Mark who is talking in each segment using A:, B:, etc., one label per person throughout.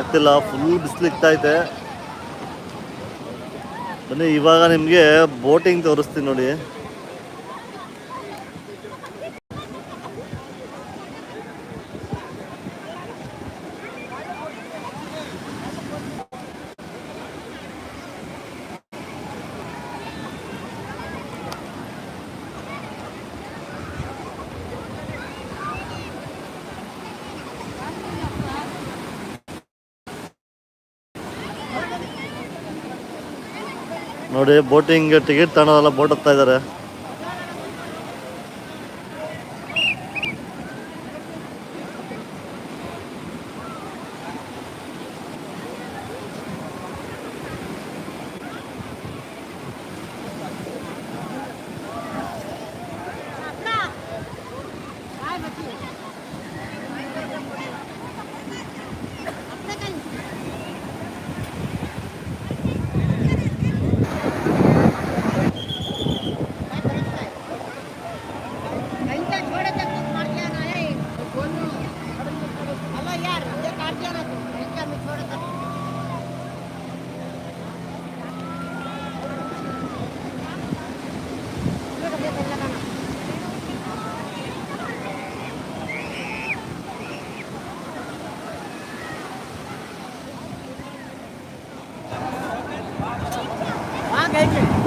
A: ಆಗ್ತಿಲ್ಲ ಫುಲ್ ಬಿಸಿಲಿಗ್ತಾ ಐತೆ ಬನ್ನಿ ಇವಾಗ ನಿಮಗೆ ಬೋಟಿಂಗ್ ತೋರಿಸ್ತೀನಿ ನೋಡಿ. ನೋಡಿ ಬೋಟಿಂಗ್ ಟಿಕೆಟ್ ತಗೊಳ್ಳೋದೆಲ್ಲ ಬೋಟ್ ಹತ್ತಾ ಇದ್ದಾರೆ ganhei dinheiro.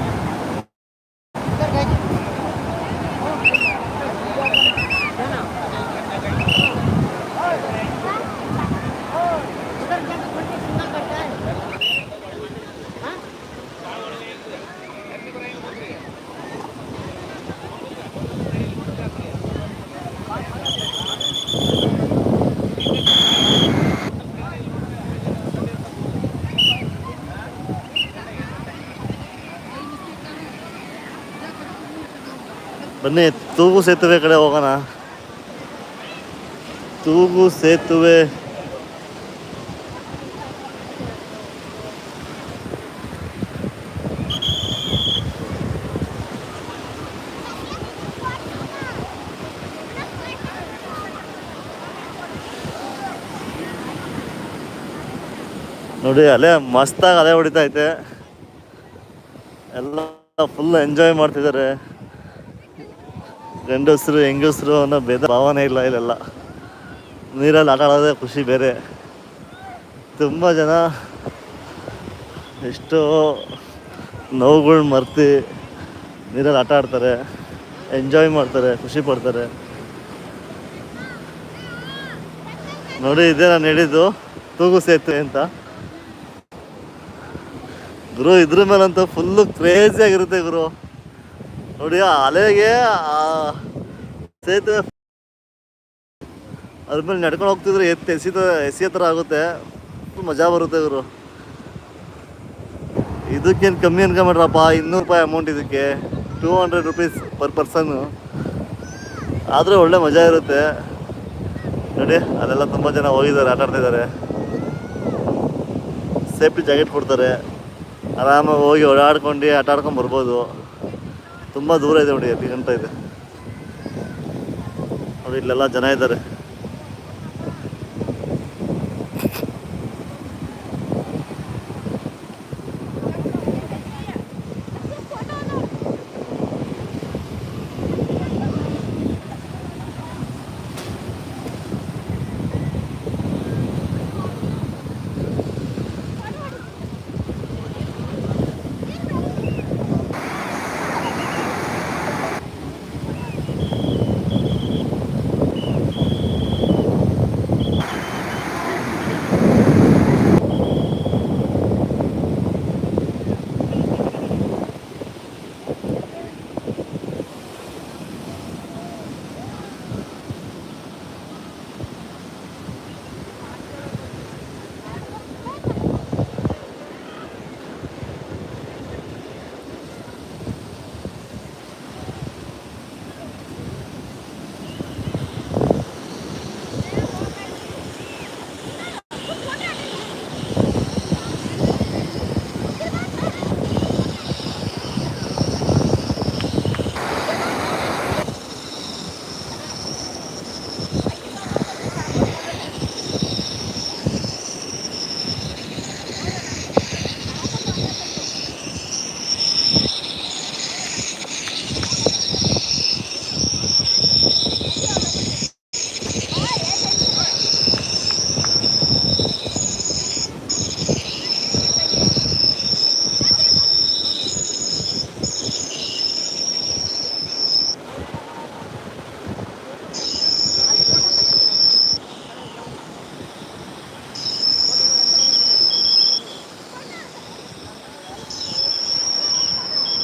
A: ಬನ್ನಿ, ತೂಗು ಸೇತುವೆ ಕಡೆ ಹೋಗೋಣ. ತೂಗು ಸೇತುವೆ. ನೋಡಿ ಅಲೆ ಮಸ್ತಾಗಿ ಅಲೆ ಹೊಡಿತಾ ಐತೆ. ಎಲ್ಲ ಫುಲ್ ಎಂಜಾಯ್ ಮಾಡ್ತಿದ್ದಾರೆ. ಗಂಡಸರು, ಹೆಂಗಸರು ಅನ್ನೋ ಭೇದ ಭಾವನೆ ಇಲ್ಲ ಇಲ್ಲೆಲ್ಲ. ನೀರಲ್ಲಿ ಆಟ ಆಡೋದೇ ಖುಷಿ ಬೇರೆ. ತುಂಬ ಜನ ಎಷ್ಟೋ ನೋವುಗಳು ಮರ್ತಿ ನೀರಲ್ಲಿ ಆಟ ಆಡ್ತಾರೆ, ಎಂಜಾಯ್ ಮಾಡ್ತಾರೆ, ಖುಷಿ ಪಡ್ತಾರೆ. ನೋಡಿ, ಇದೇ ನಾನು ಹೇಳಿದ್ದು, ತೂಗು ಸೇತುವೆ ಅಂತ. ಗುರು ಇದ್ರ ಮೇಲಂತೂ ಫುಲ್ಲು ಕ್ರೇಜಿ ಆಗಿರುತ್ತೆ ಗುರು. ನೋಡಿ, ಆ ಅಲೆಗೆ, ಆ ಸೇತುವೆ ಅದ್ರ ಮೇಲೆ ನಡ್ಕೊಂಡು ಹೋಗ್ತಿದ್ರೆ ಎತ್ತಿ ಎಸಿತ ಎಸಿ ಥರ ಆಗುತ್ತೆ ಮಜಾ ಬರುತ್ತೆ ಇವರು. ಇದಕ್ಕೇನು ಕಮ್ಮಿ ಅನ್ಕೊಂಬಿಟ್ರಪ್ಪ ಇನ್ನೂರು ರೂಪಾಯಿ ಅಮೌಂಟ್ ಇದಕ್ಕೆ. Two hundred rupees per person ಆದರೆ ಒಳ್ಳೆ ಮಜಾ ಇರುತ್ತೆ. ನೋಡಿ, ಅಲ್ಲೆಲ್ಲ ತುಂಬ ಜನ ಹೋಗಿದ್ದಾರೆ, ಆಟ ಆಡ್ತಿದ್ದಾರೆ. ಸೇಫ್ಟಿ ಜಾಕೆಟ್ ಕೊಡ್ತಾರೆ. ಆರಾಮಾಗಿ ಹೋಗಿ ಓಡಾಡ್ಕೊಂಡು ಆಟ ಆಡ್ಕೊಂಡು ಬರ್ಬೋದು. ತುಂಬ ದೂರ ಇದೆ ನೋಡಿ ಅಲ್ಲಿ ಗಂಟ ಇದೆ. ನೋಡಿ ಇಲ್ಲೆಲ್ಲ ಜನ ಇದ್ದಾರೆ.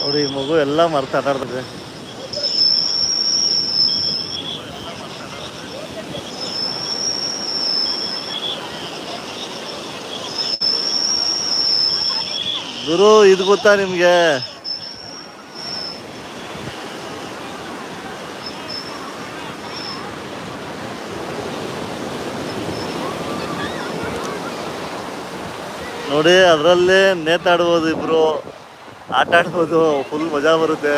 A: ನೋಡಿ ಮಗು ಎಲ್ಲ ಮರ್ತು ಆಟಾಡ್ತದೆ ಗುರು ಇದು ಗೊತ್ತಾ ನಿಮ್ಗೆ? ನೋಡಿ ಅದರಲ್ಲೇ ನೇತಾಡ್ಬೋದು ಇಬ್ರು. ಆಟ ಆಡ್ಬೋದು ಫುಲ್ ಮಜಾ ಬರುತ್ತೆ.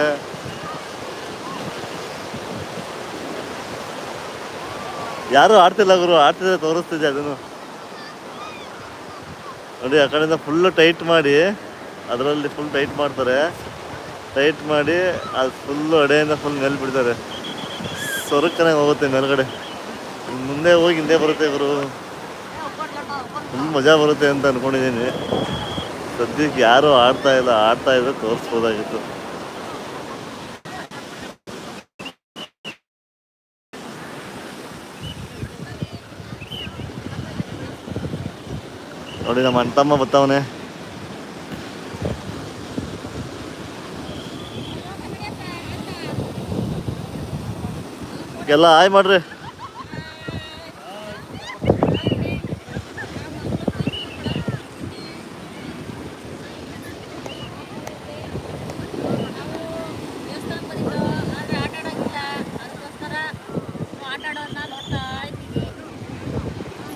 A: ಯಾರು ಆಡ್ತಿಲ್ಲ ಗುರು, ಆಡ್ತಿದ್ರೆ ತೋರಿಸ್ತಿದ್ದೆ ಅದನ್ನು. ನೋಡಿ, ಆ ಕಡೆಯಿಂದ ಫುಲ್ಲು ಟೈಟ್ ಮಾಡಿ, ಅದರಲ್ಲಿ ಫುಲ್ ಟೈಟ್ ಮಾಡ್ತಾರೆ. ಟೈಟ್ ಮಾಡಿ, ಅದು ಫುಲ್ಲು ಅಡೆಯಿಂದ ಫುಲ್ ಮೇಲೆ ಬಿಡ್ತಾರೆ. ಸೊರಕ್ಕನೇ ಹೋಗುತ್ತೆ ಮೇಲ್ಗಡೆ. ಮುಂದೆ ಹೋಗಿ ಹಿಂದೆ ಬರುತ್ತೆ ಗುರು. ಫುಲ್ ಮಜಾ ಬರುತ್ತೆ ಅಂತ ಅನ್ಕೊಂಡಿದ್ದೀನಿ. ಸದ್ಯಕ್ಕೆ ಯಾರು ಆಡ್ತಾ ಇಲ್ಲ ಆಡ್ತಾ ಇದ್ರೆ ತೋರಿಸ್ಬೋದಾಗಿತ್ತು. ನೋಡಿ ನಮ್ಮ ಅಣ್ತಮ್ಮ ಬತ್ತವನೆ. ಎಲ್ಲ ಹಾಯ್ ಮಾಡ್ರಿ.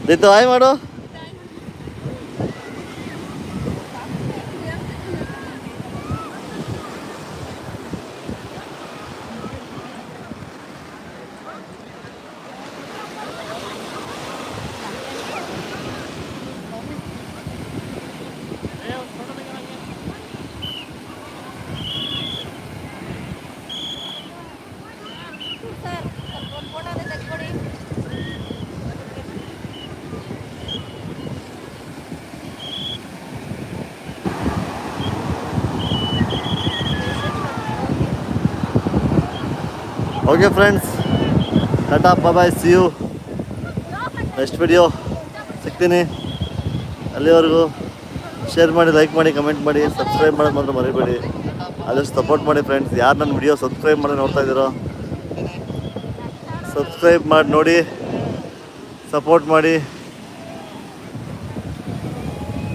B: દીતો hi માડો
A: okay friends tata bye see you next video ಸಿಗ್ತೀನಿ. ಅಲ್ಲಿವರೆಗೂ ಶೇರ್ ಮಾಡಿ ಲೈಕ್ ಮಾಡಿ ಕಮೆಂಟ್ ಮಾಡಿ ಸಬ್ಸ್ಕ್ರೈಬ್ ಮಾಡೋದು ಮಾತ್ರ ಮರಿಬೇಡಿ. ಆದಷ್ಟು ಸಪೋರ್ಟ್ ಮಾಡಿ ಫ್ರೆಂಡ್ಸ್ ಯಾರು ನನ್ನ ವಿಡಿಯೋ ಸಬ್ಸ್ಕ್ರೈಬ್ ಮಾಡಿ ನೋಡ್ತಾ ಇದ್ದೀರೋ ಸಬ್ಸ್ಕ್ರೈಬ್ ಮಾಡಿ, ನೋಡಿ ಸಪೋರ್ಟ್ ಮಾಡಿ.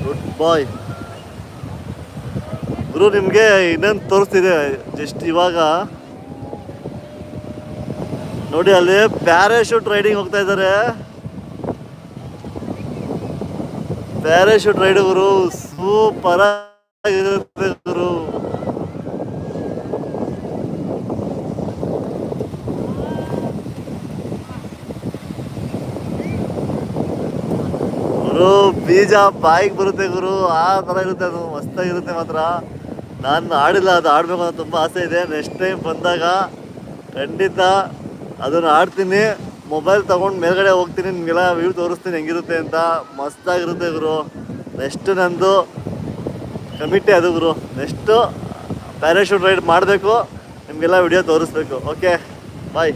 A: ಗುಡ್ ಬಾಯ್ ಗುರು, ನಿಮಗೆ ಇನ್ನೊಂದು ತೋರಿಸ್ತಿದೆ? ಜಸ್ಟ್ ಇವಾಗ ನೋಡಿ, ಅಲ್ಲಿ ಪ್ಯಾರಾಶೂಟ್ ರೈಡಿಂಗ್ ಹೋಗ್ತಾ ಇದ್ದಾರೆ. ಪ್ಯಾರಾಶೂಟ್ ರೈಡ್ ಗುರು ಸೂಪರ್ ಗುರು. ಗುರು, ಬೀಜ ಬಾಯಿಗೆ ಬರುತ್ತೆ ಗುರು, ಆ ಥರ ಇರುತ್ತೆ ಅದು, ಮಸ್ತಾಗಿರುತ್ತೆ ಮಾತ್ರ. ನಾನು ಆಡಿಲ್ಲ, ಅದು ಆಡಬೇಕು ಅಂತ ತುಂಬ ಆಸೆ ಇದೆ. ನೆಕ್ಸ್ಟ್ ಟೈಮ್ ಬಂದಾಗ ಖಂಡಿತ ಅದನ್ನು ಆಡ್ತೀನಿ ಮೊಬೈಲ್ ತೊಗೊಂಡು ಮೇಲ್ಗಡೆ ಹೋಗ್ತೀನಿ, ನಿಮಗೆಲ್ಲ ವ್ಯೂ ತೋರಿಸ್ತೀನಿ, ಹೆಂಗಿರುತ್ತೆ ಅಂತ. ಮಸ್ತಾಗಿರುತ್ತೆ ಗುರು. ನೆಕ್ಸ್ಟ್ ನಂದು ಕಮಿಟಿ ಅದು ಗುರು. ನೆಕ್ಸ್ಟು ಪ್ಯಾರಾಶೂಟ್ ರೈಡ್ ಮಾಡಬೇಕು, ನಿಮಗೆಲ್ಲ ವಿಡಿಯೋ ತೋರಿಸ್ಬೇಕು. Okay bye